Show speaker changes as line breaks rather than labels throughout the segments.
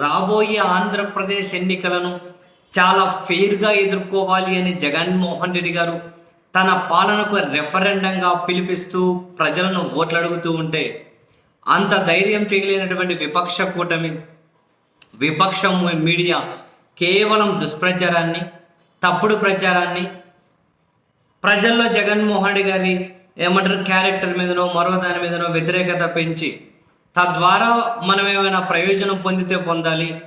రాబోయే ఆంధ్రప్రదేశ్ ఎన్నికలను చాలా ఫెయిర్గా ఎదుర్కోవాలి అని జగన్మోహన్ రెడ్డి గారు తన పాలనకు రెఫరెండంగా పిలిపిస్తూ ప్రజలను ఓట్లు అడుగుతూ ఉంటే అంత ధైర్యం చేయలేనటువంటి విపక్ష కూటమి విపక్షం మీడియా కేవలం దుష్ప్రచారాన్ని తప్పుడు ప్రచారాన్ని ప్రజల్లో జగన్మోహన్ రెడ్డి గారి ఏమంటారు క్యారెక్టర్ మీదనో మరో దాని మీదనో వ్యతిరేకత పెంచి తద్వారా మనం ఏమైనా ప్రయోజనం పొందితే పొందాలి.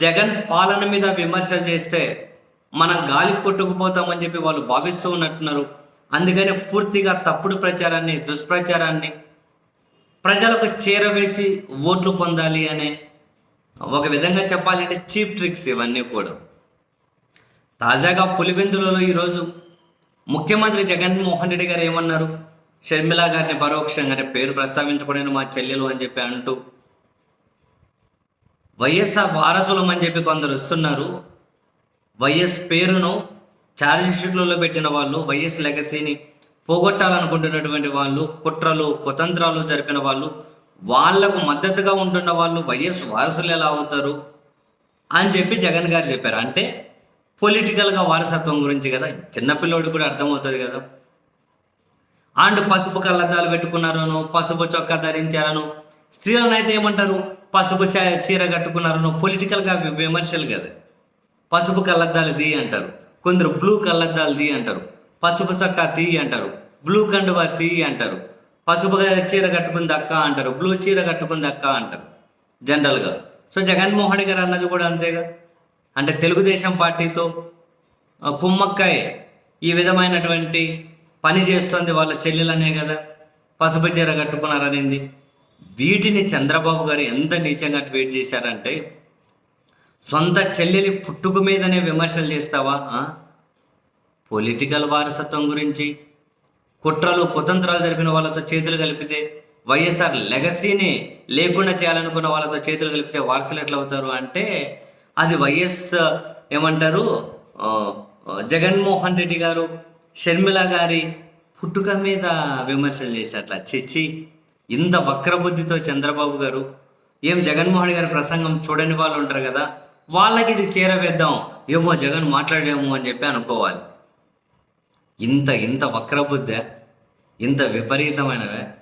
జగన్ పాలన మీద విమర్శలు చేస్తే మనం గాలి కొట్టుకుపోతామని చెప్పి వాళ్ళు భావిస్తూ ఉన్నట్టున్నారు. అందుకనే పూర్తిగా తప్పుడు ప్రచారాన్ని దుష్ప్రచారాన్ని ప్రజలకు చేరవేసి ఓట్లు పొందాలి అనే ఒక విధంగా చెప్పాలంటే చీప్ ట్రిక్స్ ఇవన్నీ కూడా. తాజాగా పులివెందులలో ఈరోజు ముఖ్యమంత్రి జగన్మోహన్ రెడ్డి గారు ఏమన్నారు? షర్మిల గారిని పరోక్షంగా పేరు ప్రస్తావించకూడదు మా చెల్లెలు అని చెప్పి అంటూ వైఎస్ఆర్ వారసులం అని చెప్పి కొందరు వస్తున్నారు. వైఎస్ పేరును ఛార్జ్ షీట్లలో పెట్టిన వాళ్ళు వైఎస్ లెగసీని పోగొట్టాలనుకుంటున్నటువంటి వాళ్ళు కుట్రలు కుతంత్రాలు జరిపిన వాళ్ళు వాళ్ళకు మద్దతుగా ఉంటున్న వాళ్ళు వైఎస్ వారసులు ఎలా అవుతారు అని చెప్పి జగన్ గారు చెప్పారు. అంటే పొలిటికల్గా వారసత్వం గురించి కదా చిన్నపిల్లోడు కూడా అర్థమవుతుంది కదా. అండ్ పసుపు కళ్ళద్దాలు పెట్టుకున్నారను పసుపు చొక్కా ధరించారను. స్త్రీలను అయితే ఏమంటారు? పసుపు చ- చీర కట్టుకున్నారను. పొలిటికల్గా విమర్శలు కదా. పసుపు కళ్ళద్దాలు ది అంటారు. కొందరు బ్లూ కళ్ళద్దాలు ది అంటారు. పసుపు చొక్కా తీ అంటారు. బ్లూ కండువా తీ అంటారు. పసుపు చీర కట్టుకుంది అక్క అంటారు. బ్లూ చీర కట్టుకుంది అక్క అంటారు. జనరల్గా. సో జగన్మోహన్ గారు అన్నది కూడా అంతేగా. అంటే తెలుగుదేశం పార్టీతో ఆ, కుమ్మక్కాయ ఈ విధమైనటువంటి పని చేస్తుంది వాళ్ళ చెల్లెలనే కదా. పసుపు చీర కట్టుకున్నారనింది. వీటిని చంద్రబాబు గారు ఎంత నీచంగా ట్వీట్ చేశారంటే సొంత చెల్లెలి పుట్టుక మీదనే విమర్శలు చేస్తావా? పొలిటికల్ వారసత్వం గురించి కుట్రలు కుతంత్రాలు జరిపిన వాళ్ళతో చేతులు కలిపితే వైఎస్ఆర్ లెగసీని లేకుండా చేయాలనుకున్న వాళ్ళతో చేతులు కలిపితే వారసులు ఎట్లా అవుతారు అంటే అది వైఎస్ ఏమంటారు జగన్మోహన్ రెడ్డి గారు షర్మిల గారి పుట్టుక మీద విమర్శలు చేసేట్లా చిచ్చి ఇంత వక్రబుద్ధితో చంద్రబాబు గారు ఏం జగన్మోహన్ గారి ప్రసంగం చూడని వాళ్ళు ఉంటారు కదా వాళ్ళకి ఇది చేరవేద్దాం. ఏమో జగన్ మాట్లాడేమో అని చెప్పి అనుకోవాలి. ఇంత ఇంత వక్రబుద్ధ ఇంత విపరీతమైనవే.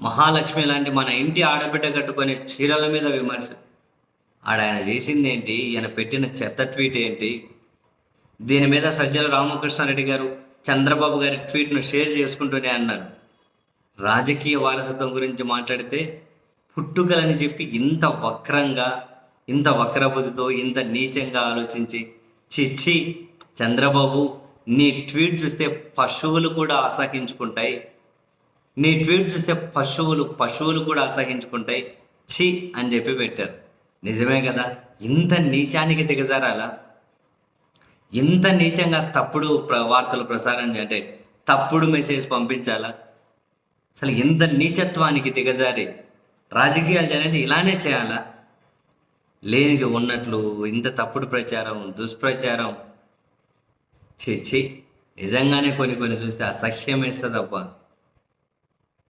మహాలక్ష్మి లాంటి మన ఇంటి ఆడబిడ్డ కట్టుకునే చీరల మీద విమర్శ. ఆడ ఆయన చేసింది ఏంటి ఈయన పెట్టిన చెత్త ట్వీట్ ఏంటి? దీని మీద సజ్జల రామకృష్ణారెడ్డి గారు చంద్రబాబు గారి ట్వీట్ను షేర్ చేసుకుంటూనే అన్నారు. రాజకీయ వారసత్వం గురించి మాట్లాడితే పుట్టుకలని చెప్పి ఇంత వక్రంగా ఇంత వక్రబుద్ధితో ఇంత నీచంగా ఆలోచించి చిచ్చి చంద్రబాబు నీ ట్వీట్ చూస్తే పశువులు కూడా అసహించుకుంటాయి. నీ ట్వీట్ చూస్తే పశువులు పశువులు కూడా అసహించుకుంటాయి. ఛీ అని చెప్పి పెట్టారు. నిజమే కదా? ఇంత నీచానికి దిగజారాలా? ఇంత నీచంగా తప్పుడు ప్ర వార్తలు ప్రసారం అంటే తప్పుడు మెసేజ్ పంపించాలా? అసలు ఇంత నీచత్వానికి దిగజారి రాజకీయాలు చేయాలంటే ఇలానే చేయాలా? లేనిది ఉన్నట్లు ఇంత తప్పుడు ప్రచారం దుష్ప్రచారం. ఛీ ఛీ నిజంగానే కొన్ని కొన్ని చూస్తే అసహ్యం వేస్తుంది అబ్బా